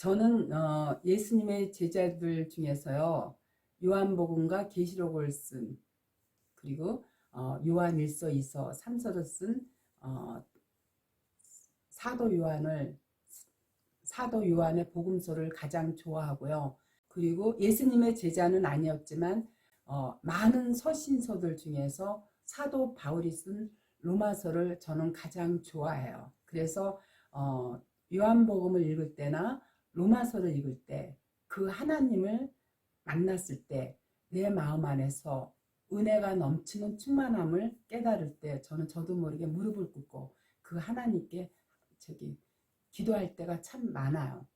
저는 어, 예수님의 제자들 중에서요 요한복음과 계시록을 쓴 그리고 어, 요한 1서, 2서, 3서를 쓴 어, 사도 요한을 사도 요한의 복음서를 가장 좋아하고요. 그리고 예수님의 제자는 아니었지만 어, 많은 서신서들 중에서 사도 바울이 쓴 로마서를 저는 가장 좋아해요. 그래서 어, 요한복음을 읽을 때나 로마서를 읽을 때 그 하나님을 만났을 때 내 마음 안에서 은혜가 넘치는 충만함을 깨달을 때 저는 저도 모르게 무릎을 꿇고 그 하나님께 저기 기도할 때가 참 많아요.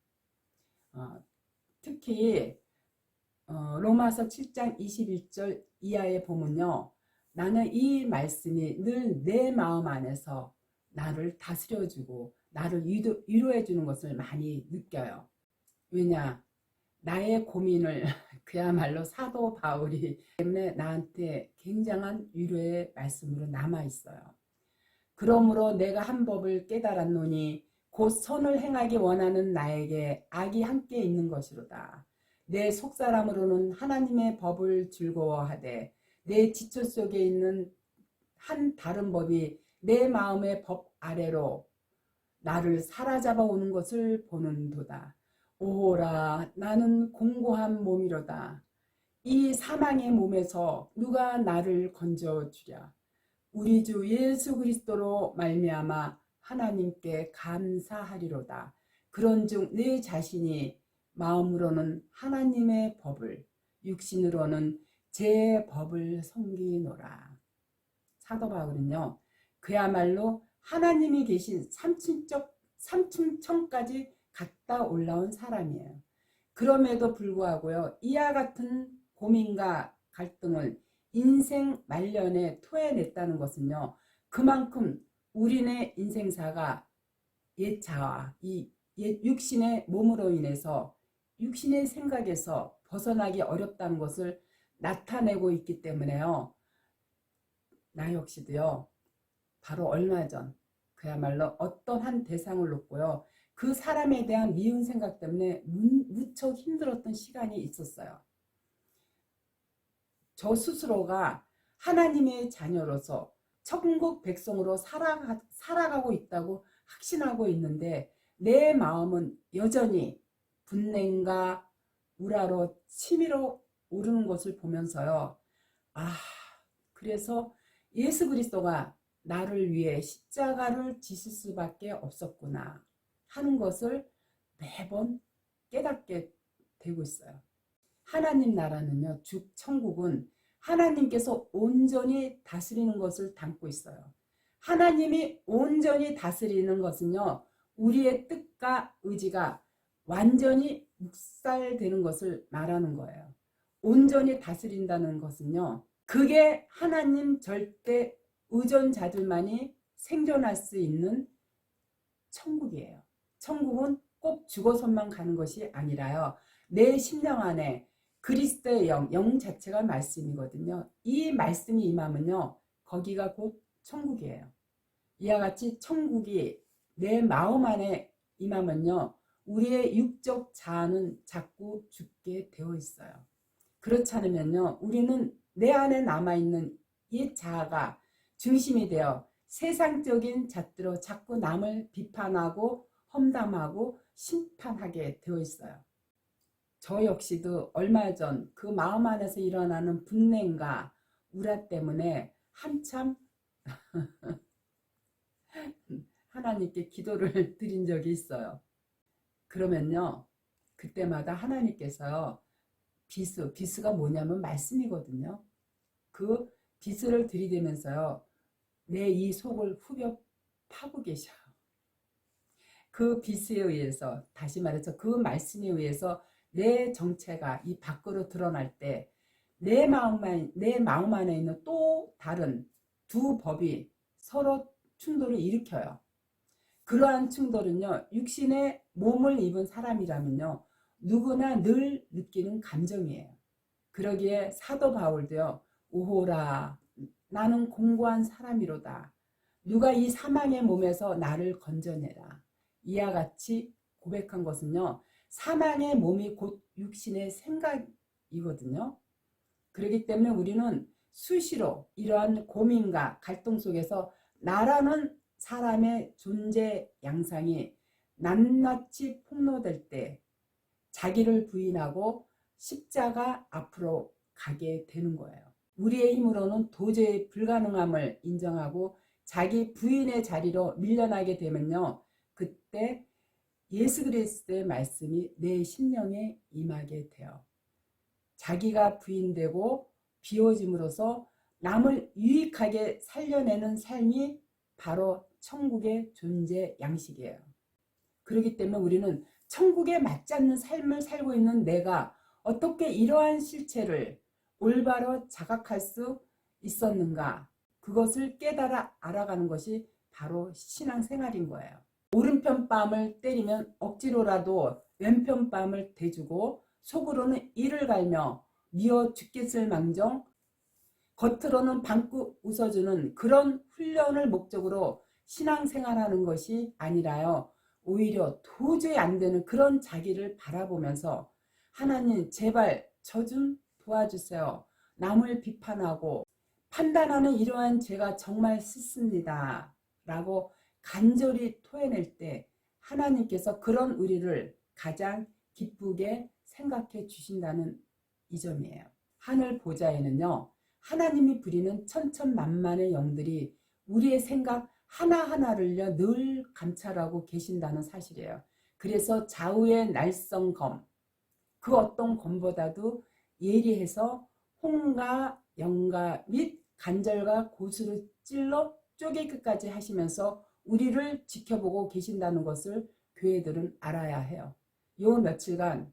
어, 특히 어, 로마서 7장 21절 이하에 보면요. 나는 이 말씀이 늘 내 마음 안에서 나를 다스려주고 나를 위로, 위로해주는 것을 많이 느껴요. 왜냐? 나의 고민을 그야말로 사도 바울이 때문에 나한테 굉장한 위로의 말씀으로 남아있어요. 그러므로 내가 한 법을 깨달았노니 곧 선을 행하기 원하는 나에게 악이 함께 있는 것이로다. 내 속사람으로는 하나님의 법을 즐거워하되 내 지초 속에 있는 한 다른 법이 내 마음의 법 아래로 나를 사로잡아 오는 것을 보는도다. 오호라 나는 공고한 몸이로다. 이 사망의 몸에서 누가 나를 건져 주랴. 우리 주 예수 그리스도로 말미암아 하나님께 감사하리로다. 그런즉 내 자신이 마음으로는 하나님의 법을 육신으로는 제 법을 섬기노라. 사도 바울은요. 그야말로 하나님이 계신 삼층적 삼층천까지 갔다 올라온 사람이에요. 그럼에도 불구하고요. 이와 같은 고민과 갈등을 인생 말년에 토해냈다는 것은요. 그만큼 우리네 인생사가 옛 자아, 이옛 육신의 몸으로 인해서 육신의 생각에서 벗어나기 어렵다는 것을 나타내고 있기 때문에요. 나 역시도요. 바로 얼마 전 그야말로 어떤 한 대상을 놓고요. 그 사람에 대한 미운 생각 때문에 무척 힘들었던 시간이 있었어요. 저 스스로가 하나님의 자녀로서 천국 백성으로 살아가, 살아가고 있다고 확신하고 있는데 내 마음은 여전히 분냉과 우라로 치밀어 오르는 것을 보면서요. 아, 그래서 예수 그리스도가 나를 위해 십자가를 지실 수밖에 없었구나 하는 것을 매번 깨닫게 되고 있어요. 하나님 나라는요, 즉 천국은 하나님께서 온전히 다스리는 것을 담고 있어요. 하나님이 온전히 다스리는 것은요, 우리의 뜻과 의지가 완전히 묵살되는 것을 말하는 거예요. 온전히 다스린다는 것은요, 그게 하나님 절대 의존자들만이 생존할 수 있는 천국이에요. 천국은 꼭 죽어서만 가는 것이 아니라요. 내 심령 안에 그리스도의 영, 영 자체가 말씀이거든요. 이 말씀이 임하면요. 거기가 곧 천국이에요. 이와 같이 천국이 내 마음 안에 임하면요. 우리의 육적 자아는 자꾸 죽게 되어 있어요. 그렇지 않으면요. 우리는 내 안에 남아있는 이 자아가 중심이 되어 세상적인 잣대로 자꾸 남을 비판하고 험담하고 심판하게 되어 있어요. 저 역시도 얼마 전 그 마음 안에서 일어나는 분냉과 우라 때문에 한참 하나님께 기도를 드린 적이 있어요. 그러면요. 그때마다 하나님께서요. 비스, 비스가 뭐냐면 말씀이거든요. 그 비스를 들이대면서요. 내 이 속을 후벼 파고 계셔요. 그 비스에 의해서 다시 말해서 그 말씀에 의해서 내 정체가 이 밖으로 드러날 때 내 마음만 내 마음 안에 있는 또 다른 두 법이 서로 충돌을 일으켜요. 그러한 충돌은요, 육신의 몸을 입은 사람이라면요, 누구나 늘 느끼는 감정이에요. 그러기에 사도 바울도요, 오호라, 나는 공고한 사람이로다. 누가 이 사망의 몸에서 나를 건져내라. 이와 같이 고백한 것은요, 사망의 몸이 곧 육신의 생각이거든요. 그렇기 때문에 우리는 수시로 이러한 고민과 갈등 속에서 나라는 사람의 존재 양상이 낱낱이 폭로될 때 자기를 부인하고 십자가 앞으로 가게 되는 거예요. 우리의 힘으로는 도저히 불가능함을 인정하고 자기 부인의 자리로 밀려나게 되면요. 그때 예수 그리스도의 말씀이 내 심령에 임하게 돼요. 자기가 부인되고 비워짐으로써 남을 유익하게 살려내는 삶이 바로 천국의 존재 양식이에요. 그렇기 때문에 우리는 천국에 맞지 않는 삶을 살고 있는 내가 어떻게 이러한 실체를 올바로 자각할 수 있었는가? 그것을 깨달아 알아가는 것이 바로 신앙생활인 거예요. 오른편 뺨을 때리면 억지로라도 왼편 뺨을 대주고 속으로는 이를 갈며 미워 죽겠을 망정 겉으로는 방긋 웃어주는 그런 훈련을 목적으로 신앙생활하는 것이 아니라요. 오히려 도저히 안 되는 그런 자기를 바라보면서 하나님 제발 저 좀 도와주세요. 남을 비판하고 판단하는 이러한 죄가 정말 싫습니다. 라고 간절히 토해낼 때 하나님께서 그런 우리를 가장 기쁘게 생각해 주신다는 이 점이에요. 하늘 보좌에는요. 하나님이 부리는 천천만만의 영들이 우리의 생각 하나하나를요 늘 감찰하고 계신다는 사실이에요. 그래서 좌우의 날성검 그 어떤 검보다도 예리해서 홍과 영과 및 간절과 고수를 찔러 쪼개 끝까지 하시면서 우리를 지켜보고 계신다는 것을 교회들은 알아야 해요. 요 며칠간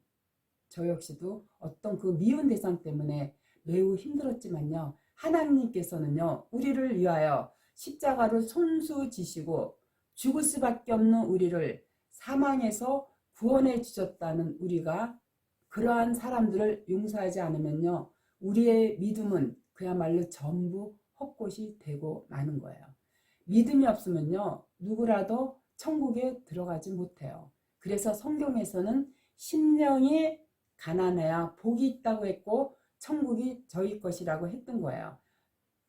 저 역시도 어떤 그 미운 대상 때문에 매우 힘들었지만요. 하나님께서는요, 우리를 위하여 십자가를 손수 지시고 죽을 수밖에 없는 우리를 사망에서 구원해 주셨다는 우리가 그러한 사람들을 용서하지 않으면요, 우리의 믿음은 그야말로 전부 헛것이 되고 마는 거예요. 믿음이 없으면요, 누구라도 천국에 들어가지 못해요. 그래서 성경에서는 심령이 가난해야 복이 있다고 했고 천국이 저희 것이라고 했던 거예요.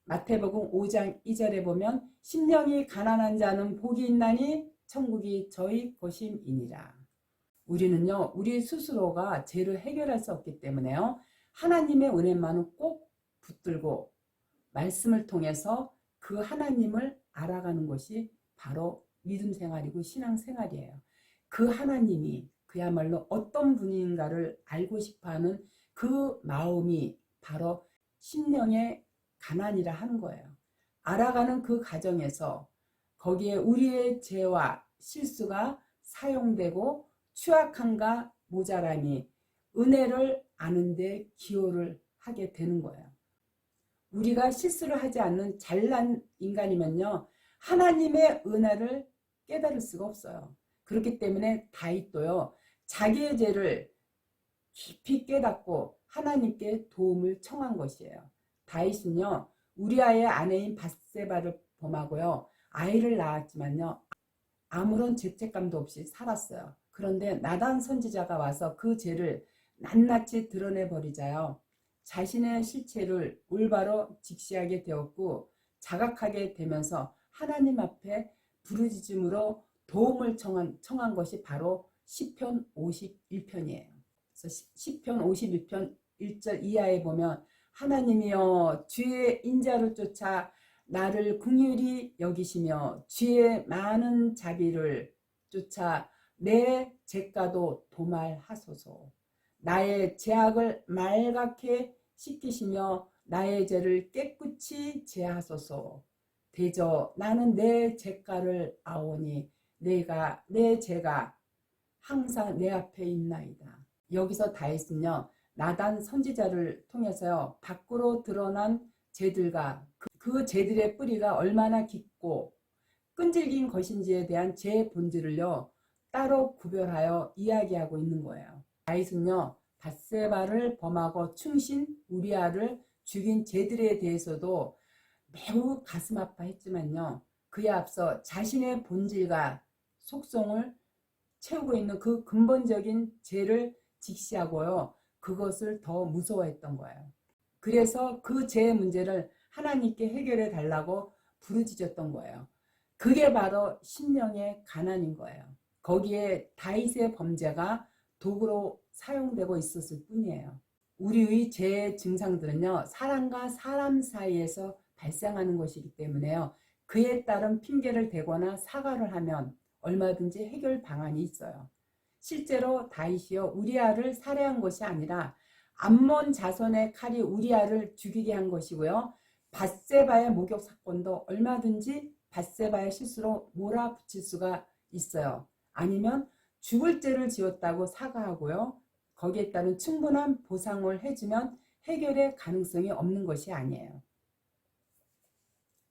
마태복음 5장 2절에 보면 심령이 가난한 자는 복이 있나니 천국이 저희 것임이니라. 우리는요, 우리 스스로가 죄를 해결할 수 없기 때문에요. 하나님의 은혜만은 꼭 붙들고 말씀을 통해서 그 하나님을 알아가는 것이 바로 믿음 생활이고 신앙 생활이에요. 그 하나님이 그야말로 어떤 분인가를 알고 싶어 하는 그 마음이 바로 심령의 가난이라 하는 거예요. 알아가는 그 과정에서 거기에 우리의 죄와 실수가 사용되고 추악함과 모자람이 은혜를 아는데 기여를 하게 되는 거예요. 우리가 실수를 하지 않는 잘난 인간이면요. 하나님의 은혜를 깨달을 수가 없어요. 그렇기 때문에 다윗도요. 자기의 죄를 깊이 깨닫고 하나님께 도움을 청한 것이에요. 다윗은요. 우리아의 아내인 바세바를 범하고요. 아이를 낳았지만요. 아무런 죄책감도 없이 살았어요. 그런데 나단 선지자가 와서 그 죄를 낱낱이 드러내 버리자요. 자신의 실체를 올바로 직시하게 되었고 자각하게 되면서 하나님 앞에 부르짖음으로 도움을 청한, 청한 것이 바로 시편 51편이에요. 그래서 시편 51편 1절 이하에 보면 하나님이여 주의 인자를 쫓아 나를 궁휼히 여기시며 주의 많은 자비를 쫓아 내 죄가도 도말하소서. 나의 죄악을 말갛게 씻기시며 나의 죄를 깨끗이 제하소서. 대저 나는 내 죄가를 아오니 내가 내 죄가 항상 내 앞에 있나이다. 여기서 다윗은요 나단 선지자를 통해서요 밖으로 드러난 죄들과 그, 그 죄들의 뿌리가 얼마나 깊고 끈질긴 것인지에 대한 제 본질을요 따로 구별하여 이야기하고 있는 거예요. 다윗은요 바세바를 범하고 충신 우리아를 죽인 제들에 대해서도 매우 가슴 아파했지만요 그에 앞서 자신의 본질과 속성을 채우고 있는 그 근본적인 죄를 직시하고요 그것을 더 무서워했던 거예요. 그래서 그 죄의 문제를 하나님께 해결해 달라고 부르짖었던 거예요. 그게 바로 심령의 가난인 거예요. 거기에 다윗의 범죄가 도구로 사용되고 있었을 뿐이에요. 우리의 죄의 증상들은요, 사람과 사람 사이에서 발생하는 것이기 때문에요. 그에 따른 핑계를 대거나 사과를 하면 얼마든지 해결 방안이 있어요. 실제로 다윗이요, 우리아를 살해한 것이 아니라 암몬 자손의 칼이 우리아를 죽이게 한 것이고요. 바세바의 목욕 사건도 얼마든지 바세바의 실수로 몰아붙일 수가 있어요. 아니면 죽을 죄를 지었다고 사과하고요. 거기에 따른 충분한 보상을 해주면 해결의 가능성이 없는 것이 아니에요.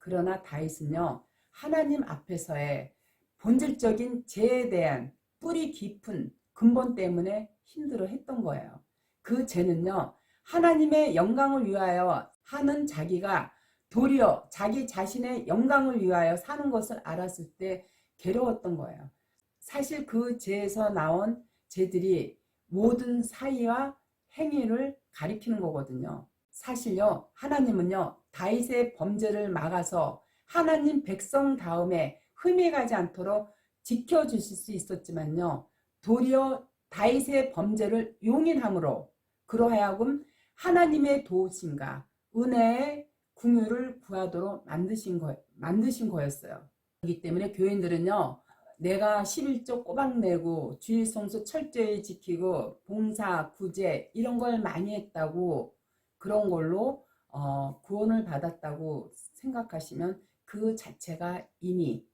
그러나 다윗은요. 하나님 앞에서의 본질적인 죄에 대한 뿌리 깊은 근본 때문에 힘들어 했던 거예요. 그 죄는요. 하나님의 영광을 위하여 하는 자기가 도리어 자기 자신의 영광을 위하여 사는 것을 알았을 때 괴로웠던 거예요. 사실 그 죄에서 나온 죄들이 모든 사이와 행위를 가리키는 거거든요. 사실요, 하나님은요, 다윗의 범죄를 막아서 하나님 백성 다음에 흠이 가지 않도록 지켜주실 수 있었지만요, 도리어 다윗의 범죄를 용인함으로 그러하여금 하나님의 도우심과 은혜의 궁유를 구하도록 만드신 거 만드신 거였어요. 그렇기 때문에 교인들은요. 내가 11조 꼬박 내고 주일 성수 철저히 지키고 봉사, 구제 이런 걸 많이 했다고 그런 걸로 어, 구원을 받았다고 생각하시면 그 자체가 이미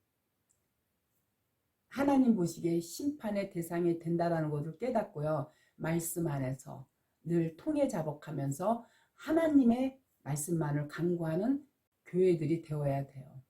하나님 보시기에 심판의 대상이 된다라는 것을 깨닫고요. 말씀 안에서 늘 통해 자복하면서 하나님의 말씀만을 강구하는 교회들이 되어야 돼요.